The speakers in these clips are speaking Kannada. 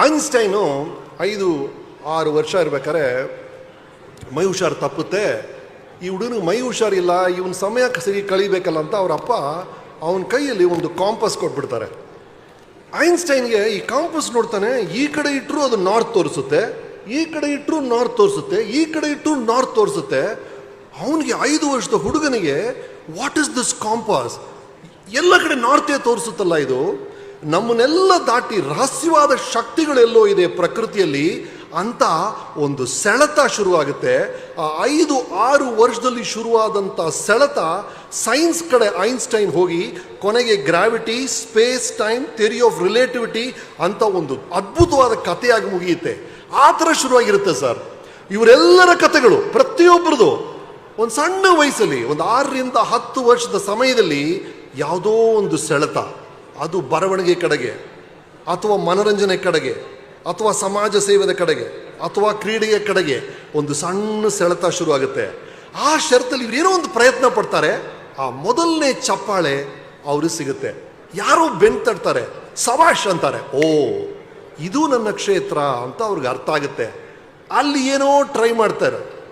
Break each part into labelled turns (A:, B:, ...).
A: ಐನ್ಸ್ಟೈನು ಐದು, ಆರು ವರ್ಷ ಇರ್ಬೇಕಾದ್ರೆ ಮೈ ಹುಷಾರು ತಪ್ಪುತ್ತೆ. ಈ ಹುಡುಗನಿಗೆ ಮೈ ಹುಷಾರಿಲ್ಲ ಇವನ್ ಸಮಯ ಸರಿ ಕಳಿಬೇಕಲ್ಲ ಅಂತ ಅವ್ರ ಅಪ್ಪ ಅವನ ಕೈಯಲ್ಲಿ ಒಂದು ಕಾಂಪಸ್ ಕೊಟ್ಬಿಡ್ತಾರೆ. ಐನ್ಸ್ಟೈನ್ಗೆ ಈ ಕಾಂಪಸ್ ನೋಡ್ತಾನೆ, ಈ ಕಡೆ ಇಟ್ಟರು ಅದು ನಾರ್ತ್ ತೋರಿಸುತ್ತೆ, ಈ ಕಡೆ ಇಟ್ಟರು ನಾರ್ತ್ ತೋರಿಸುತ್ತೆ, ಈ ಕಡೆ ಇಟ್ಟರು ನಾರ್ತ್ ತೋರಿಸುತ್ತೆ. ಅವನಿಗೆ ಐದು ವರ್ಷದ ಹುಡುಗನಿಗೆ ವಾಟ್ ಇಸ್ ದಿಸ್ ಕಾಂಪಾಸ್ ಎಲ್ಲ ಕಡೆ ನಾರ್ತೇ ತೋರಿಸುತ್ತಲ್ಲ ಇದು. ನಮ್ಮನ್ನೆಲ್ಲ ದಾಟಿ ರಹಸ್ಯವಾದ ಶಕ್ತಿಗಳೆಲ್ಲೋ ಇದೆ ಪ್ರಕೃತಿಯಲ್ಲಿ, ಅಂತ ಒಂದು ಸೆಳೆತ ಶುರುವಾಗುತ್ತೆ. ಆ ಐದು, ಆರು ವರ್ಷದಲ್ಲಿ ಶುರುವಾದಂಥ ಸೆಳೆತ ಸೈನ್ಸ್ ಕಡೆ ಐನ್ಸ್ಟೈನ್ ಹೋಗಿ ಕೊನೆಗೆ gravity, space time, theory of relativity ಅಂತ ಒಂದು ಅದ್ಭುತವಾದ ಕಥೆಯಾಗಿ ಮುಗಿಯುತ್ತೆ. ಆ ಥರ ಶುರುವಾಗಿರುತ್ತೆ ಸರ್. ಇವರೆಲ್ಲರ ಕಥೆಗಳು ಪ್ರತಿಯೊಬ್ಬರದು ಒಂದು ಸಣ್ಣ ವಯಸ್ಸಲ್ಲಿ, ಒಂದು ಆರರಿಂದ ಹತ್ತು ವರ್ಷದ ಸಮಯದಲ್ಲಿ ಯಾವುದೋ ಒಂದು ಸೆಳೆತ. ಅದು ಬರವಣಿಗೆ ಕಡೆಗೆ, ಅಥವಾ ಮನರಂಜನೆ ಕಡೆಗೆ, ಅಥವಾ ಸಮಾಜ ಸೇವೆದ ಕಡೆಗೆ, ಅಥವಾ ಕ್ರೀಡೆಯ ಕಡೆಗೆ ಒಂದು ಸಣ್ಣ ಸೆಳೆತ ಶುರುವಾಗುತ್ತೆ. ಆ ಶರತ್ತಲ್ಲಿ ಏನೋ ಒಂದು ಪ್ರಯತ್ನ ಪಡ್ತಾರೆ, ಆ ಮೊದಲನೇ ಚಪ್ಪಾಳೆ ಅವ್ರಿಗೆ ಸಿಗುತ್ತೆ. ಯಾರೋ ಬೆನ್ ತಡ್ತಾರೆ ಸವಾಶ್ ಅಂತಾರೆ, ಓ, ಇದು ನನ್ನ ಕ್ಷೇತ್ರ ಅಂತ ಅವ್ರಿಗೆ ಅರ್ಥ ಆಗುತ್ತೆ. ಅಲ್ಲಿ ಏನೋ ಟ್ರೈ ಮಾಡ್ತಾರೆ.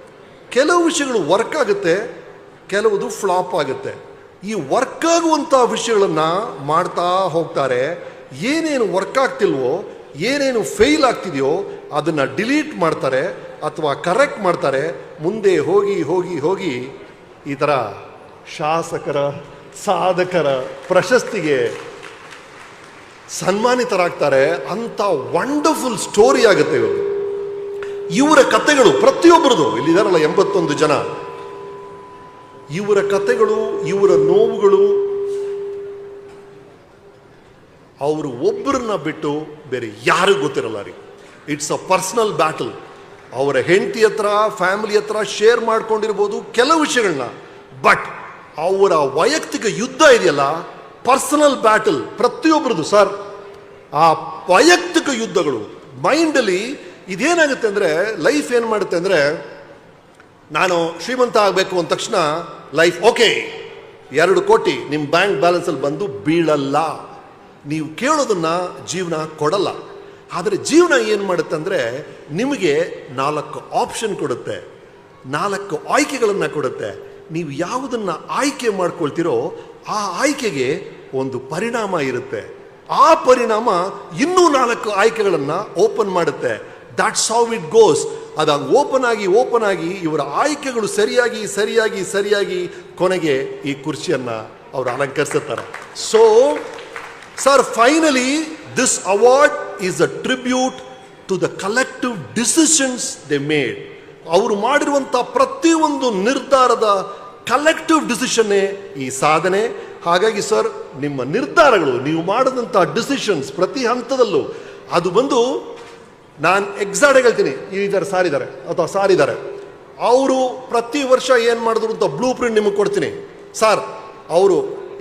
A: ಕೆಲವು ವಿಷಯಗಳು ವರ್ಕ್ ಆಗುತ್ತೆ, ಕೆಲವುದು ಫ್ಲಾಪ್ ಆಗುತ್ತೆ. ಈ ವರ್ಕ್ ಆಗುವಂಥ ವಿಷಯಗಳನ್ನು ಮಾಡ್ತಾ ಹೋಗ್ತಾರೆ. ಏನೇನು ವರ್ಕ್ ಆಗ್ತಿಲ್ವೋ, ಏನೇನು ಫೇಲ್ ಆಗ್ತಿದೆಯೋ, ಅದನ್ನು ಡಿಲೀಟ್ ಮಾಡ್ತಾರೆ ಅಥವಾ ಕರೆಕ್ಟ್ ಮಾಡ್ತಾರೆ. ಮುಂದೆ ಹೋಗಿ ಹೋಗಿ ಹೋಗಿ ಈ ಥರ ಶಾಸಕರ, ಸಾಧಕರ ಪ್ರಶಸ್ತಿಗೆ ಸನ್ಮಾನಿತರಾಗ್ತಾರೆ. ಅಂತ ವಂಡರ್ಫುಲ್ ಸ್ಟೋರಿ ಆಗುತ್ತೆ ಇವರು ಇವರ ಕಥೆಗಳು ಪ್ರತಿಯೊಬ್ಬರದು ಇಲ್ಲಿದಾರಲ್ಲ ಎಂಬತ್ತೊಂದು ಜನ. ಇವರ ಕತೆಗಳು, ಇವರ ನೋವುಗಳು, ಅವರು ಒಬ್ಬರನ್ನ ಬಿಟ್ಟು ಬೇರೆ ಯಾರಿಗೂ ಗೊತ್ತಿರಲ್ಲ ರೀ. ಇಟ್ಸ್ ಅ ಪರ್ಸನಲ್ ಬ್ಯಾಟಲ್ ಅವರ ಹೆಂಡತಿ ಹತ್ರ ಫ್ಯಾಮಿಲಿ ಹತ್ರ ಶೇರ್ ಮಾಡ್ಕೊಂಡಿರ್ಬೋದು ಕೆಲವು ವಿಷಯಗಳನ್ನ. ಬಟ್ ಅವರ ವೈಯಕ್ತಿಕ ಯುದ್ಧ ಇದೆಯಲ್ಲ ಪರ್ಸನಲ್ ಬ್ಯಾಟಲ್ ಪ್ರತಿಯೊಬ್ಬರದು ಸರ್ ಆ ವೈಯಕ್ತಿಕ ಯುದ್ಧಗಳು ಮೈಂಡಲ್ಲಿ ಇದೇನಾಗುತ್ತೆ ಅಂದರೆ ಲೈಫ್ ಏನು ಮಾಡುತ್ತೆ ಅಂದರೆ, ನಾನು ಶ್ರೀಮಂತ ಆಗಬೇಕು ಅಂದ ತಕ್ಷಣ ಲೈಫ್ ಓಕೆ ಎರಡು ಕೋಟಿ ನಿಮ್ಮ ಬ್ಯಾಂಕ್ ಬ್ಯಾಲೆನ್ಸಲ್ಲಿ ಬಂದು ಬೀಳಲ್ಲ. ನೀವು ಕೇಳೋದನ್ನ ಜೀವನ ಕೊಡಲ್ಲ. ಆದರೆ ಜೀವನ ಏನು ಮಾಡುತ್ತೆ ಅಂದರೆ ನಿಮಗೆ ನಾಲ್ಕು ಆಪ್ಷನ್ ಕೊಡುತ್ತೆ. ನಾಲ್ಕು ಆಯ್ಕೆಗಳನ್ನು ಕೊಡುತ್ತೆ. ನೀವು ಯಾವುದನ್ನು ಆಯ್ಕೆ ಮಾಡ್ಕೊಳ್ತೀರೋ ಆ ಆಯ್ಕೆಗೆ ಒಂದು ಪರಿಣಾಮ ಇರುತ್ತೆ. ಆ ಪರಿಣಾಮ ಇನ್ನೂ ನಾಲ್ಕು ಆಯ್ಕೆಗಳನ್ನು ಓಪನ್ ಮಾಡುತ್ತೆ. ದಟ್ಸ್ ಹೌ ಇಟ್ ಗೋಸ್ ಅದು ಹಂಗೆ ಓಪನ್ ಆಗಿ ಓಪನ್ ಆಗಿ ಇವರ ಆಯ್ಕೆಗಳು ಸರಿಯಾಗಿ ಸರಿಯಾಗಿ ಸರಿಯಾಗಿ ಕೊನೆಗೆ ಈ ಕುರ್ಚಿಯನ್ನು ಅವರು ಅಲಂಕರಿಸುತ್ತಾರೆ so sir finally this award is a tribute to the collective decisions they made ಅವರು ಮಾಡಿರುವಂಥ ಪ್ರತಿಯೊಂದು ನಿರ್ಧಾರದ ಕಲೆಕ್ಟಿವ್ ಡಿಸಿಷನ್ನೇ ಈ ಸಾಧನೆ. ಹಾಗಾಗಿ ಸರ್ ನಿಮ್ಮ ನಿರ್ಧಾರಗಳು, ನೀವು ಮಾಡಿದಂಥ ಡಿಸಿಷನ್ಸ್ ಪ್ರತಿ ಹಂತದಲ್ಲೂ ಅದು ಬಂದು ನಾನು ಎಕ್ಸಾಕ್ಟ್ ಹೇಳ್ತೀನಿ ಇದರ ಸಾರ್ ಇದ್ದಾರೆ, ಅಥವಾ ಸಾರ್ ಇದ್ದಾರೆ. ಅವರು ಪ್ರತಿ ವರ್ಷ ಏನು ಮಾಡಿದ್ರು ಅಂತ ಬ್ಲೂ ಪ್ರಿಂಟ್ ನಿಮಗೆ ಕೊಡ್ತೀನಿ. ಸಾರ್, ಅವರು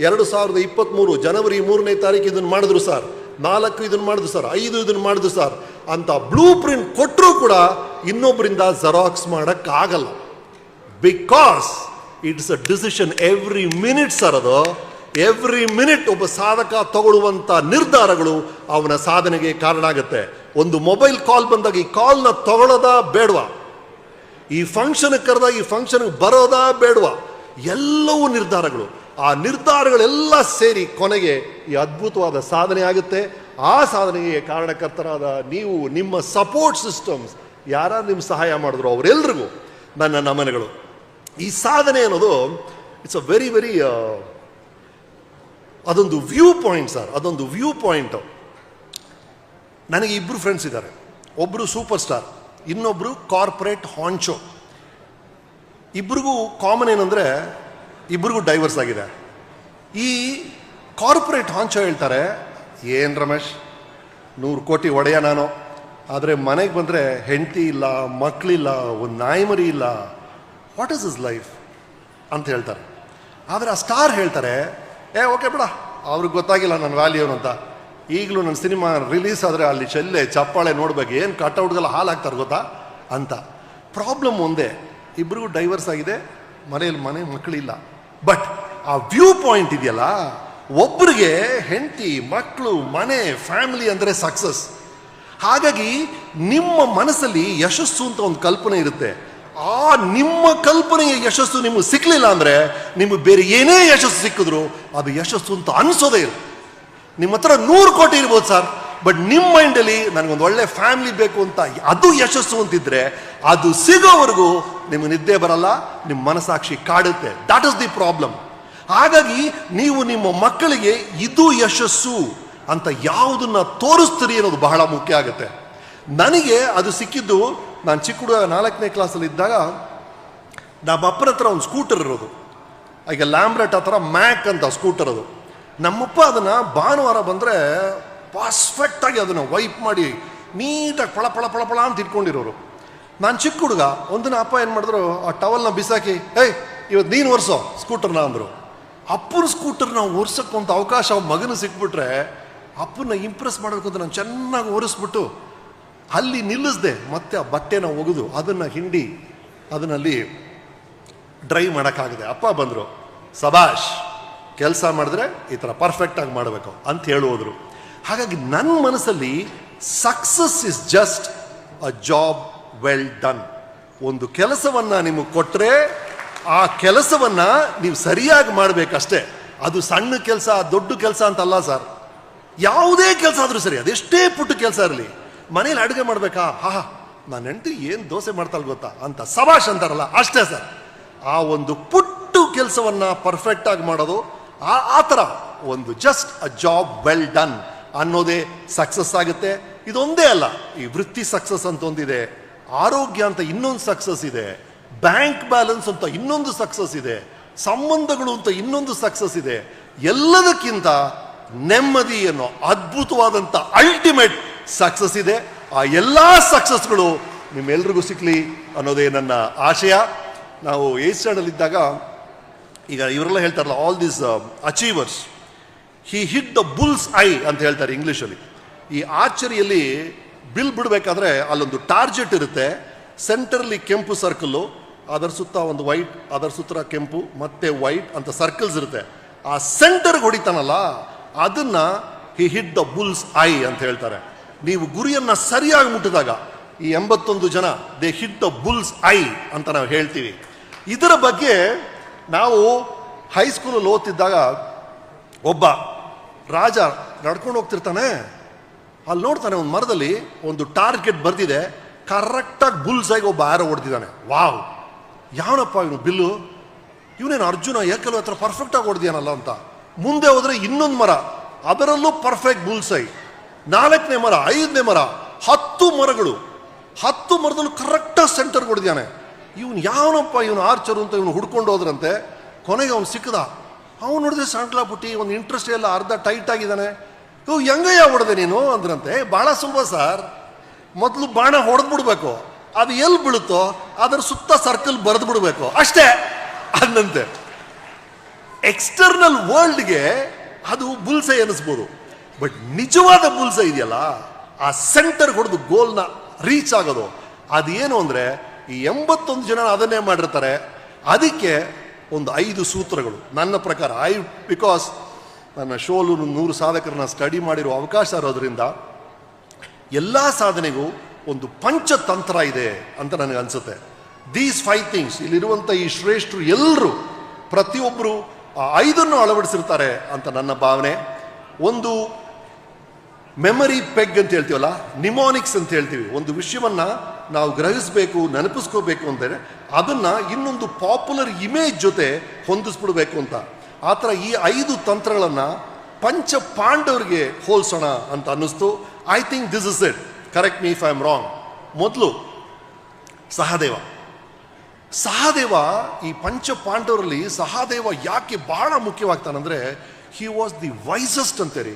A: ಎರಡು ಸಾವಿರದ ಇಪ್ಪತ್ತ್ಮೂರು ಜನವರಿ ಮೂರನೇ ತಾರೀಕು ಇದನ್ನು ಮಾಡಿದ್ರು ಸರ್, ನಾಲ್ಕು ಇದನ್ನು ಮಾಡಿದ್ರು ಸರ್, ಐದು ಇದನ್ನು ಮಾಡಿದ್ರು ಸರ್. ಅಂತ ಬ್ಲೂ ಪ್ರಿಂಟ್ ಕೊಟ್ಟರೂ ಕೂಡ ಇನ್ನೊಬ್ಬರಿಂದ ಜೆರಾಕ್ಸ್ ಮಾಡೋಕ್ಕಾಗಲ್ಲ. Because it's a decision every minute sir ಅದು. ಎವ್ರಿ ಮಿನಿಟ್ ಒಬ್ಬ ಸಾಧಕ ತಗೊಳ್ಳುವಂಥ ನಿರ್ಧಾರಗಳು ಅವನ ಸಾಧನೆಗೆ ಕಾರಣ ಆಗುತ್ತೆ ಒಂದು ಮೊಬೈಲ್ ಕಾಲ್ ಬಂದಾಗ ಈ ಕಾಲ್ನ ತಗೊಳ್ಳೋದಾ ಬೇಡವಾ? ಈ ಫಂಕ್ಷನ್ಗೆ ಕರೆದಾಗ ಈ ಫಂಕ್ಷನ್ಗೆ ಬರೋದಾ ಬೇಡವಾ? ಎಲ್ಲವೂ ನಿರ್ಧಾರಗಳು. ಆ ನಿರ್ಧಾರಗಳೆಲ್ಲ ಸೇರಿ ಕೊನೆಗೆ ಈ ಅದ್ಭುತವಾದ ಸಾಧನೆ ಆಗುತ್ತೆ. ಆ ಸಾಧನೆಗೆ ಕಾರಣಕರ್ತರಾದ ನೀವು, ನಿಮ್ಮ ಸಪೋರ್ಟ್ ಸಿಸ್ಟಮ್ಸ್ ಯಾರು ನಿಮ್ಮ ಸಹಾಯ ಮಾಡಿದ್ರು ಅವರೆಲ್ಲರಿಗೂ ನನ್ನ ನಮನಗಳು. ಈ ಸಾಧನೆ ಅನ್ನೋದು ಇಟ್ಸ್ ಅ ವೆರಿ ವೆರಿ ಅದೊಂದು ವ್ಯೂ ಪಾಯಿಂಟ್ ಸರ್ ಅದೊಂದು ವ್ಯೂ ಪಾಯಿಂಟ್ ನನಗೆ ಇಬ್ಬರು ಫ್ರೆಂಡ್ಸ್ ಇದ್ದಾರೆ. ಒಬ್ಬರು ಸೂಪರ್ ಸ್ಟಾರ್ ಇನ್ನೊಬ್ಬರು ಕಾರ್ಪೊರೇಟ್ ಹಾನ್ಶೋ ಇಬ್ಬರಿಗೂ ಕಾಮನ್ ಏನಂದರೆ ಇಬ್ಬರಿಗೂ ಡೈವರ್ಸ್ ಆಗಿದೆ. ಈ ಕಾರ್ಪೊರೇಟ್ ಹಾನ್ಶೋ ಹೇಳ್ತಾರೆ, ಏನು ರಮೇಶ್? ನೂರು ಕೋಟಿ ಒಡೆಯ ನಾನು. ಆದರೆ ಮನೆಗೆ ಬಂದರೆ ಹೆಂಡತಿ ಇಲ್ಲ ಮಕ್ಕಳಿಲ್ಲ ಒಂದು ನಾಯಿ ಮರಿ ಇಲ್ಲ. ವಾಟ್ ಇಸ್ ಇಸ್ ಲೈಫ್ ಅಂತ ಹೇಳ್ತಾರೆ. ಆದರೆ ಆ ಸ್ಟಾರ್ ಹೇಳ್ತಾರೆ ಏ ಓಕೆ ಬಿಡ. ಅವ್ರಿಗೆ ಗೊತ್ತಾಗಿಲ್ಲ ನನ್ನ ವ್ಯಾಲ್ಯೂ ಏನು ಅಂತ. ಈಗಲೂ ನನ್ನ ಸಿನಿಮಾ ರಿಲೀಸ್ ಆದರೆ ಅಲ್ಲಿ ಚೆಲ್ಲೆ, ಚಪ್ಪಾಳೆ ನೋಡ್ಬೇಕು, ಏನು ಕಟ್ಔಟ್ಗೆಲ್ಲ ಹಾಲು ಗೊತ್ತಾ? ಅಂತ. ಪ್ರಾಬ್ಲಮ್ ಒಂದೇ ಇಬ್ಬರಿಗೂ ಡೈವರ್ಸ್ ಆಗಿದೆ, ಮನೆಯಲ್ಲಿ ಮನೆ ಮಕ್ಕಳಿಲ್ಲ. ಬಟ್ ಆ ವ್ಯೂ ಪಾಯಿಂಟ್ ಇದೆಯಲ್ಲ, ಒಬ್ರಿಗೆ ಹೆಂಡತಿ ಮಕ್ಕಳು ಮನೆ ಫ್ಯಾಮಿಲಿ ಅಂದರೆ ಸಕ್ಸಸ್ ಹಾಗಾಗಿ ನಿಮ್ಮ ಮನಸ್ಸಲ್ಲಿ ಯಶಸ್ಸು ಅಂತ ಒಂದು ಕಲ್ಪನೆ ಇರುತ್ತೆ. ಆ ನಿಮ್ಮ ಕಲ್ಪನೆಯ ಯಶಸ್ಸು ನಿಮಗೆ ಸಿಕ್ಕಲಿಲ್ಲ ಅಂದರೆ ನಿಮಗೆ ಬೇರೆ ಏನೇ ಯಶಸ್ಸು ಸಿಕ್ಕಿದ್ರು ಅದು ಯಶಸ್ಸು ಅಂತ ಅನಿಸೋದೇ ಇಲ್ಲ. ನಿಮ್ಮ ಹತ್ರ ನೂರು ಕೋಟಿ ಇರ್ಬೋದು ಸರ್, ಬಟ್ ನಿಮ್ಮ ಮೈಂಡಲ್ಲಿ ನನಗೊಂದು ಒಳ್ಳೆ ಫ್ಯಾಮಿಲಿ ಬೇಕು ಅಂತ ಅದು ಯಶಸ್ಸು ಅಂತಿದ್ರೆ ಅದು ಸಿಗೋವರೆಗೂ ನಿಮಗೆ ನಿದ್ದೆ ಬರಲ್ಲ, ನಿಮ್ಮ ಮನಸ್ಸಾಕ್ಷಿ ಕಾಡುತ್ತೆ. ದಾಟ್ ಇಸ್ ದಿ ಪ್ರಾಬ್ಲಮ್ ಹಾಗಾಗಿ ನೀವು ನಿಮ್ಮ ಮಕ್ಕಳಿಗೆ ಇದು ಯಶಸ್ಸು ಅಂತ ಯಾವುದನ್ನ ತೋರಿಸ್ತೀರಿ ಅನ್ನೋದು ಬಹಳ ಮುಖ್ಯ ಆಗುತ್ತೆ. ನನಗೆ ಅದು ಸಿಕ್ಕಿದ್ದು ನಾನು ಚಿಕ್ಕ ಹುಡುಗ ನಾಲ್ಕನೇ ಕ್ಲಾಸಲ್ಲಿ ಇದ್ದಾಗ ನಮ್ಮ ಅಪ್ಪನ ಹತ್ರ ಒಂದು ಸ್ಕೂಟರ್ ಇರೋದು. ಈಗ ಲ್ಯಾಂಬ್ರೆಟ್ ಆ ಥರ ಮ್ಯಾಕ್ ಅಂತ ಸ್ಕೂಟರ್ ಅದು. ನಮ್ಮಪ್ಪ ಅದನ್ನು ಭಾನುವಾರ ಬಂದರೆ ಪರ್ಫೆಕ್ಟಾಗಿ ಅದನ್ನು ವೈಪ್ ಮಾಡಿ ನೀಟಾಗಿ ಪಳ ಪಳ ಪಳ ಪಳ ಅಂತ ಇಟ್ಕೊಂಡಿರೋರು. ನಾನು ಚಿಕ್ಕ ಹುಡುಗ ಒಂದಿನ ಅಪ್ಪ ಏನು ಮಾಡಿದ್ರು, ಆ ಟವಲ್ನ ಬಿಸಾಕಿ, ಏಯ್ ಇವತ್ತು ನೀನು ಒರೆಸೋ ಸ್ಕೂಟರ್ನ ಅಂದರು. ಅಪ್ಪನ ಸ್ಕೂಟರ್ನ ಒರ್ಸಕ್ಕಂತ ಅವಕಾಶ ಮಗನ ಸಿಕ್ಬಿಟ್ರೆ ಅಪ್ಪನ ಇಂಪ್ರೆಸ್ ಮಾಡೋಕ್ಕಂತ ನಾನು ಚೆನ್ನಾಗಿ ಒರೆಸ್ಬಿಟ್ಟು ಅಲ್ಲಿ ನಿಲ್ಲಿಸ್ದೆ, ಮತ್ತೆ ಆ ಬಟ್ಟೆನ ಒಗೆದು ಅದನ್ನು ಹಿಂಡಿ ಅದನ್ನಲ್ಲಿ ಡ್ರೈ ಮಾಡೋಕ್ಕಾಗದೆ. ಅಪ್ಪ ಬಂದರು, ಸಬಾಷ್, ಕೆಲಸ ಮಾಡಿದ್ರೆ ಈ ಥರ ಪರ್ಫೆಕ್ಟಾಗಿ ಮಾಡಬೇಕು, ಅಂತ ಹೇಳುವುದ್ರು. ಹಾಗಾಗಿ ನನ್ನ ಮನಸ್ಸಲ್ಲಿ success is just a job well done ಒಂದು ಕೆಲಸವನ್ನು ನಿಮಗೆ ಕೊಟ್ಟರೆ ಆ ಕೆಲಸವನ್ನು ನೀವು ಸರಿಯಾಗಿ ಮಾಡಬೇಕಷ್ಟೇ. ಅದು ಸಣ್ಣ ಕೆಲಸ, ದೊಡ್ಡ ಕೆಲಸ ಅಂತಲ್ಲ ಸರ್. ಯಾವುದೇ ಕೆಲಸ ಆದರೂ ಸರಿ, ಅದೆಷ್ಟೇ ಪುಟ್ಟ ಕೆಲಸ ಇರಲಿ. ಮನೇಲಿ ಅಡುಗೆ ಮಾಡಬೇಕಾ? ಹಾ ನಾನು ಹೆಂಡತಿ ಏನು ದೋಸೆ ಮಾಡ್ತಾಳೆ ಗೊತ್ತಾ? ಅಂತ ಸಭಾಷ್ ಅಂತಾರಲ್ಲ, ಅಷ್ಟೇ ಸರ್. ಆ ಒಂದು ಪುಟ್ಟು ಕೆಲಸವನ್ನ ಪರ್ಫೆಕ್ಟಾಗಿ ಮಾಡೋದು, ಆ ಆ ಥರ ಒಂದು just a job well done ಅನ್ನೋದೇ ಸಕ್ಸಸ್ ಆಗುತ್ತೆ. ಇದೊಂದೇ ಅಲ್ಲ, ಈ ವೃತ್ತಿ ಸಕ್ಸಸ್ ಅಂತ ಒಂದಿದೆ, ಆರೋಗ್ಯ ಅಂತ ಇನ್ನೊಂದು ಸಕ್ಸಸ್ ಇದೆ ಬ್ಯಾಂಕ್ ಬ್ಯಾಲೆನ್ಸ್ ಅಂತ ಇನ್ನೊಂದು ಸಕ್ಸಸ್ ಇದೆ, ಸಂಬಂಧಗಳು ಅಂತ ಇನ್ನೊಂದು ಸಕ್ಸಸ್ ಇದೆ, ಎಲ್ಲದಕ್ಕಿಂತ ನೆಮ್ಮದಿ ಅನ್ನೋ ಅದ್ಭುತವಾದಂಥ ಅಲ್ಟಿಮೇಟ್ ಸಕ್ಸಸ್ ಇದೆ. ಆ ಎಲ್ಲ ಸಕ್ಸಸ್ಗಳು ನಿಮ್ಮೆಲ್ರಿಗೂ ಸಿಗ್ಲಿ ಅನ್ನೋದೇ ನನ್ನ ಆಶಯ. ನಾವು ಏಜ್ ಸ್ಟ್ಯಾಂಡಲ್ಲಿ ಇದ್ದಾಗ ಈಗ ಇವರೆಲ್ಲ ಹೇಳ್ತಾರಲ್ಲ all these achievers he hit the bullseye ಅಂತ ಹೇಳ್ತಾರೆ ಇಂಗ್ಲೀಷಲ್ಲಿ ಈ ಆರ್ಚರಿಯಲ್ಲಿ ಬಿಲ್ ಬಿಡಬೇಕಾದ್ರೆ ಅಲ್ಲೊಂದು ಟಾರ್ಗೆಟ್ ಇರುತ್ತೆ. ಸೆಂಟರ್ಲಿ ಕೆಂಪು ಸರ್ಕಲ್ಲು ಅದರ ಸುತ್ತ ಒಂದು ವೈಟ್ ಅದರ ಸುತ್ತ ಕೆಂಪು, ಮತ್ತೆ ವೈಟ್ ಅಂತ ಸರ್ಕಲ್ಸ್ ಇರುತ್ತೆ. ಆ ಸೆಂಟರ್ಗೆ ಹೊಡಿತಾನಲ್ಲ, ಅದನ್ನ he hit the Bulls I ಅಂತ ಹೇಳ್ತಾರೆ. ನೀವು ಗುರಿಯನ್ನು ಸರಿಯಾಗಿ ಮುಟ್ಟಿದಾಗ ಈ ಎಂಬತ್ತೊಂದು ಜನ they hit the Bulls I ಅಂತ ನಾವು ಹೇಳ್ತೀವಿ. ಇದರ ಬಗ್ಗೆ ನಾವು ಹೈಸ್ಕೂಲಲ್ಲಿ ಓದ್ತಿದ್ದಾಗ ಒಬ್ಬ ರಾಜ ನಡ್ಕೊಂಡು ಹೋಗ್ತಿರ್ತಾನೆ. ಅಲ್ಲಿ ನೋಡ್ತಾನೆ ಒಂದು ಮರದಲ್ಲಿ ಒಂದು ಟಾರ್ಗೆಟ್ ಬರ್ದಿದೆ. ಕರೆಕ್ಟಾಗಿ ಬುಲ್ಸ್ ಆಗಿ ಒಬ್ಬ ಆರೋ ಹೊಡೆದಿದ್ದಾನೆ. ವಾವ್! ಯಾವನಪ್ಪ ಇವನು ಬಿಲ್ಲು? ಇವನೇನು ಅರ್ಜುನ ಏಕಲ್ ಹತ್ರ ಪರ್ಫೆಕ್ಟಾಗಿ ಹೊಡೆದಿಯಾನಲ್ಲ ಅಂತ. ಮುಂದೆ ಹೋದರೆ ಇನ್ನೊಂದು ಮರ, ಅದರಲ್ಲೂ ಪರ್ಫೆಕ್ಟ್ ಬುಲ್ಸೈ ನಾಲ್ಕನೇ ಮರ, ಐದನೇ ಮರ, ಹತ್ತು ಮರಗಳು. ಹತ್ತು ಮರದಲ್ಲೂ ಕರೆಕ್ಟಾಗಿ ಸೆಂಟರ್ ಕೊಡಿದ್ಯಾನೆ ಇವನು ಯಾವನಪ್ಪ ಇವನು ಆರ್ಚರು ಅಂತ ಇವನು ಹುಡ್ಕೊಂಡು ಹೋದ್ರಂತೆ? ಕೊನೆಗೆ ಅವನು ಸಿಕ್ಕದ. ಅವನು ನೋಡಿದ್ರೆ ಸಂಟ್ಲಾ ಪುಟ್ಟಿ, ಒಂದು ಇಂಟ್ರೆಸ್ಟ್ ಎಲ್ಲ ಅರ್ಧ ಟೈಟ್ ಆಗಿದ್ದಾನೆ. ಇವು ಹೆಂಗಯ್ಯ ಹೊಡೆದೆ ನೀನು? ಅಂದ್ರಂತೆ. ಭಾಳ ಸುಲಭ ಸರ್ ಮೊದಲು ಬಾಣ ಹೊಡೆದ್ಬಿಡ್ಬೇಕು. ಅದು ಎಲ್ಲಿ ಬೀಳುತ್ತೋ ಅದರ ಸುತ್ತ ಸರ್ಕಲ್ ಬರೆದು ಬಿಡಬೇಕು ಅಷ್ಟೇ ಅಂದಂತೆ ಎಕ್ಸ್ಟರ್ನಲ್ ವರ್ಲ್ಡ್ಗೆ ಅದು ಬುಲ್ಸೆ ಅನ್ನಿಸ್ಬೋದು ಬಟ್ ನಿಜವಾದ ಬುಲ್ಸ ಇದೆಯಲ್ಲ, ಆ ಸೆಂಟರ್ ಹೊಡೆದು ಗೋಲ್ನ ರೀಚ್ ಆಗೋದು. ಅದೇನು ಅಂದರೆ, ಈ ಎಂಬತ್ತೊಂದು ಜನ ಅದನ್ನೇ ಮಾಡಿರ್ತಾರೆ. ಅದಕ್ಕೆ ಒಂದು ಐದು ಸೂತ್ರಗಳು. ನನ್ನ ಪ್ರಕಾರ ಐ ಬಿಕಾಸ್ ನನ್ನ ಶೋಲು ನೂರು ಸಾಧಕರನ್ನ ಸ್ಟಡಿ ಮಾಡಿರೋ ಅವಕಾಶ ಇರೋದ್ರಿಂದ ಎಲ್ಲ ಸಾಧನೆಗೂ ಒಂದು ಪಂಚತಂತ್ರ ಇದೆ ಅಂತ ನನಗೆ ಅನಿಸುತ್ತೆ. ದೀಸ್ ಫೈವ್ ಥಿಂಗ್ಸ್ ಇಲ್ಲಿರುವಂಥ ಈ ಶ್ರೇಷ್ಠರು ಎಲ್ಲರೂ ಪ್ರತಿಯೊಬ್ಬರು ಆ ಐದನ್ನು ಅಳವಡಿಸಿರ್ತಾರೆ ಅಂತ ನನ್ನ ಭಾವನೆ. ಒಂದು ಮೆಮರಿ ಪೆಗ್ ಅಂತ ಹೇಳ್ತೀವಲ್ಲ ನಿಮೋನಿಕ್ಸ್ ಅಂತ ಹೇಳ್ತೀವಿ. ಒಂದು ವಿಷಯವನ್ನು ನಾವು ಗ್ರಹಿಸಬೇಕು, ನೆನಪಿಸ್ಕೋಬೇಕು ಅಂದರೆ ಅದನ್ನು ಇನ್ನೊಂದು ಪಾಪ್ಯುಲರ್ ಇಮೇಜ್ ಜೊತೆ ಹೊಂದಿಸ್ಬಿಡ್ಬೇಕು ಅಂತ. ಆ ಥರ ಈ ಐದು ತಂತ್ರಗಳನ್ನು ಪಂಚ ಪಾಂಡವರಿಗೆ ಹೋಲಿಸೋಣ ಅಂತ ಅನ್ನಿಸ್ತು. I think this is it correct me if I am wrong ಮೊದಲು, ಸಹದೇವ. ಸಹದೇವ ಈ ಪಂಚ ಪಾಂಡವರಲ್ಲಿ ಸಹದೇವ ಯಾಕೆ ಬಹಳ ಮುಖ್ಯವಾಗ್ತಾನಂದ್ರೆ ಹಿ ವಾಸ್ ದಿ ವೈಸಸ್ಟ್ ಅಂತೀರಿ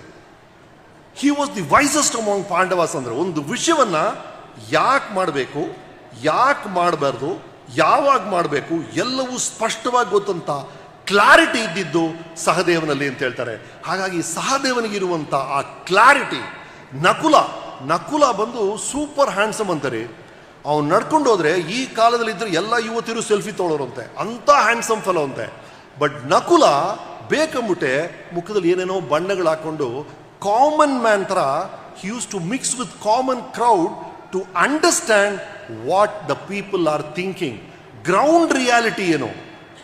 A: he was the wisest among Pandavas ಅಂದರೆ ಒಂದು ವಿಷಯವನ್ನು ಯಾಕೆ ಮಾಡಬೇಕು, ಯಾಕೆ ಮಾಡಬಾರ್ದು, ಯಾವಾಗ ಮಾಡಬೇಕು ಎಲ್ಲವೂ ಸ್ಪಷ್ಟವಾಗಿ ಗೊತ್ತಂತ ಕ್ಲಾರಿಟಿ ಇದ್ದಿದ್ದು ಸಹದೇವನಲ್ಲಿ ಅಂತ ಹೇಳ್ತಾರೆ. ಹಾಗಾಗಿ ಸಹದೇವನಿಗಿರುವಂಥ ಆ ಕ್ಲಾರಿಟಿ ನಕುಲ ನಕುಲ ಬಂದು ಸೂಪರ್ ಹ್ಯಾಂಡ್ಸಮ್ ಅಂತಾರೆ. ಅವ್ನು ನಡ್ಕೊಂಡು ಹೋದ್ರೆ ಈ ಕಾಲದಲ್ಲಿ ಇದ್ರೆ ಎಲ್ಲ ಯುವತಿಯರು ಸೆಲ್ಫಿ ತೊಗೊಳೋರಂತೆ, ಅಂಥ ಹ್ಯಾಂಡ್ಸಮ್ ಫೆಲೋ ಅಂತೆ. ಬಟ್ ನಕುಲ ಬೇಕಂಬಿಟ್ಟೆ ಮುಖದಲ್ಲಿ ಏನೇನೋ ಬಣ್ಣಗಳು ಹಾಕೊಂಡು ಕಾಮನ್ ಥರ he used to mix with common crowd to understand what the people are thinking. Ground reality ಏನು?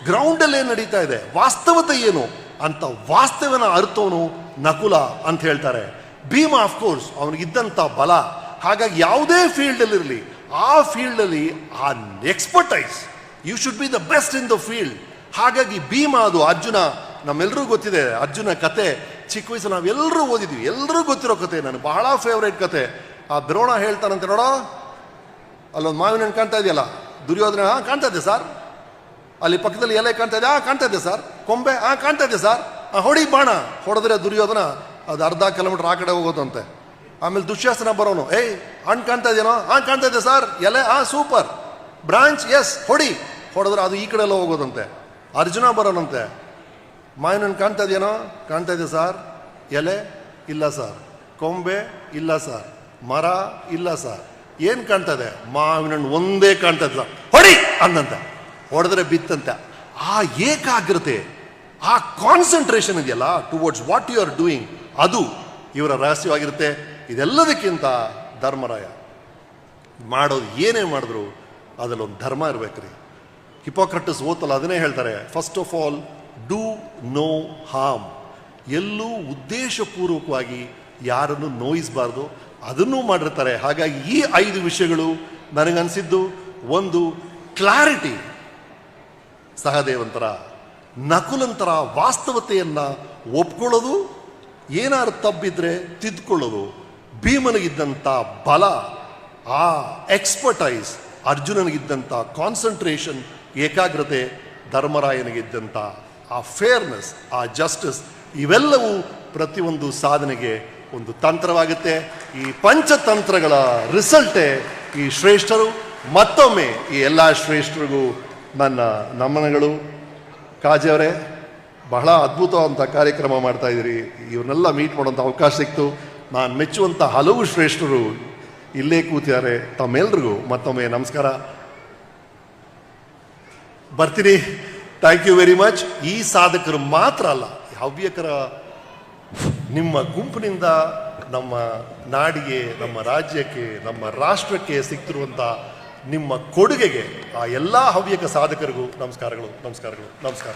A: ಗ್ರೌಂಡಲ್ಲಿ ನಡೀತಾ ಇದೆ? ವಾಸ್ತವತೆ ಏನು? ಅಂತ ವಾಸ್ತವನ ಅರ್ಥವನು ನಕುಲ ಅಂತ ಹೇಳ್ತಾರೆ. ಭೀಮ ಕೋರ್ಸ್ ಅವನಿಗಿದ್ದಂಥ ಬಲ. ಹಾಗಾಗಿ ಯಾವುದೇ ಫೀಲ್ಡಲ್ಲಿರಲಿ ಆ ಫೀಲ್ಡಲ್ಲಿ ಆ expertise you should be the best in the field ಹಾಗಾಗಿ ಭೀಮ ಅದು ಅರ್ಜುನ ನಮ್ಮೆಲ್ಲರಿಗೂ ಗೊತ್ತಿದೆ, ಅರ್ಜುನ ಕತೆ ಚಿಕ್ಕ ವಯಸ್ಸು ನಾವೆಲ್ಲರೂ ಓದಿದ್ವಿ. ಎಲ್ಲರೂ ಗೊತ್ತಿರೋ ಕತೆ ನನಗೆ. ಬಹಳ ಫೇವ್ರೇಟ್ ಕತೆ. ಆ ದ್ರೋಣ ಹೇಳ್ತಾನಂತೆ ನೋಡೋ. ಅಲ್ಲೊಂದು ಮಾವಿನ ಹಣ್ಣು ಕಾಣ್ತಾ ಇದೆಯಲ್ಲ? ದುರ್ಯೋಧನ ಹಾಂ ಕಾಣ್ತಾ ಇದೆ ಸರ್ ಅಲ್ಲಿ ಪಕ್ಕದಲ್ಲಿ ಎಲೆ ಕಾಣ್ತಾ ಇದೆ ಹಾಂ ಕಾಣ್ತಾ ಇದೆ ಸರ್ ಕೊಂಬೆ ಹಾಂ ಕಾಣ್ತಾ ಇದೆ ಸರ್ ಆ, ಹೊಡಿ ಬಾಣ. ಹೊಡೆದ್ರೆ ದುರ್ಯೋಧನ ಅದು ಅರ್ಧ ಕಿಲೋಮೀಟರ್ ಆ ಕಡೆ ಹೋಗೋದಂತೆ. ಆಮೇಲೆ ದುಶ್ಯಾಸನ ಬರೋನು. ಏಯ್ ಹಣ್ಣು ಕಾಣ್ತಾ ಇದೆಯೇನೋ? ಹಾಂ ಕಾಣ್ತಾ ಇದೆ ಸರ್ ಎಲೆ ಹಾಂ ಸೂಪರ್ ಬ್ರಾಂಚ್ ಎಸ್ ಹೊಡಿ. ಹೊಡೆದ್ರೆ ಅದು ಈ ಕಡೆ ಎಲ್ಲ ಹೋಗೋದಂತೆ. ಅರ್ಜುನ ಬರೋನಂತೆ. ಮಾವಿನ ಕಾಣ್ತಾ ಇದೆಯೇನೋ ಕಾಣ್ತಾ ಇದೆ ಸರ್? ಎಲೆ? ಇಲ್ಲ ಸರ್. ಕೊಂಬೆ? ಇಲ್ಲ ಸರ್. ಮರ? ಇಲ್ಲ ಸರ್. ಏನು ಕಾಣ್ತಾ ಇದೆ ಮಾವಿನ ಹಣ್ಣು ಒಂದೇ ಕಾಣ್ತಾ ಇದೆ ಸರ್ ಹೊಡಿ! ಅಂದಂತ. ಹೊಡೆದ್ರೆ ಬಿತ್ತಂತೆ. ಆ ಏಕಾಗ್ರತೆ, ಆ ಕಾನ್ಸಂಟ್ರೇಷನ್ ಇದೆಯಲ್ಲ towards what you are doing ಅದು ಇವರ ರಹಸ್ಯವಾಗಿರುತ್ತೆ. ಇದೆಲ್ಲದಕ್ಕಿಂತ ಧರ್ಮರಾಯ. ಮಾಡೋದು ಏನೇ ಮಾಡಿದ್ರು, ಅದರಲ್ಲೊಂದು ಧರ್ಮ ಇರಬೇಕ್ರಿ. ಹಿಪೋಕ್ರಟಿಸ್ ಓತಲ್ಲ ಅದನ್ನೇ ಹೇಳ್ತಾರೆ. First of all do no harm ಎಲ್ಲೂ ಉದ್ದೇಶಪೂರ್ವಕವಾಗಿ ಯಾರನ್ನು ನೋಯಿಸಬಾರ್ದು, ಅದನ್ನೂ ಮಾಡಿರ್ತಾರೆ. ಹಾಗಾಗಿ ಈ ಐದು ವಿಷಯಗಳು ನನಗನ್ಸಿದ್ದು, ಒಂದು ಕ್ಲಾರಿಟಿ ಸಹದೇವಂತರ, ನಕುಲಂತರ ವಾಸ್ತವತೆಯನ್ನು ಒಪ್ಕೊಳ್ಳೋದು ಏನಾದ್ರು ತಬ್ಬಿದ್ರೆ ತಿದ್ಕೊಳ್ಳೋದು ಭೀಮನಿಗಿದ್ದಂಥ ಬಲ, ಆ ಎಕ್ಸ್ಪರ್ಟೈಸ್ ಅರ್ಜುನನಿಗಿದ್ದಂಥ ಕಾನ್ಸಂಟ್ರೇಷನ್ ಏಕಾಗ್ರತೆ ಧರ್ಮರಾಯನಿಗಿದ್ದಂಥ ಆ ಫೇರ್ನೆಸ್ ಆ ಜಸ್ಟಿಸ್ ಇವೆಲ್ಲವೂ ಪ್ರತಿಯೊಂದು ಸಾಧನೆಗೆ ಒಂದು ತಂತ್ರವಾಗುತ್ತೆ. ಈ ಪಂಚತಂತ್ರಗಳ ರಿಸಲ್ಟೇ ಈ ಶ್ರೇಷ್ಠರು, ಮತ್ತೊಮ್ಮೆ ಈ ಎಲ್ಲ ಶ್ರೇಷ್ಠರಿಗೂ ನನ್ನ ನಮನಗಳು. ಕಾಜವರೇ ಬಹಳ ಅದ್ಭುತವಾದಂಥ ಕಾರ್ಯಕ್ರಮ ಮಾಡ್ತಾ ಇದ್ದೀರಿ. ಇವ್ರನ್ನೆಲ್ಲ ಮೀಟ್ ಮಾಡೋಂಥ ಅವಕಾಶ ಸಿಕ್ತು. ನಾನು ಮೆಚ್ಚುವಂಥ ಹಲವು ಶ್ರೇಷ್ಠರು ಇಲ್ಲೇ ಕೂತಿದ್ದಾರೆ. ತಮ್ಮೆಲ್ರಿಗೂ ಮತ್ತೊಮ್ಮೆ ನಮಸ್ಕಾರ. ಬರ್ತೀನಿ. ಥ್ಯಾಂಕ್ ಯು ವೆರಿ ಮಚ್ ಈ ಸಾಧಕರು ಮಾತ್ರ ಅಲ್ಲ ಹವ್ಯಕರ ನಿಮ್ಮ ಗುಂಪಿನಿಂದ ನಮ್ಮ ನಾಡಿಗೆ, ನಮ್ಮ ರಾಜ್ಯಕ್ಕೆ, ನಮ್ಮ ರಾಷ್ಟ್ರಕ್ಕೆ ಸಿಗ್ತಿರುವಂಥ ನಿಮ್ಮ ಕೊಡುಗೆಗೆ ಆ ಎಲ್ಲ ಹವ್ಯಕ ಸಾಧಕರಿಗೂ ನಮಸ್ಕಾರಗಳು ನಮಸ್ಕಾರಗಳು, ನಮಸ್ಕಾರ.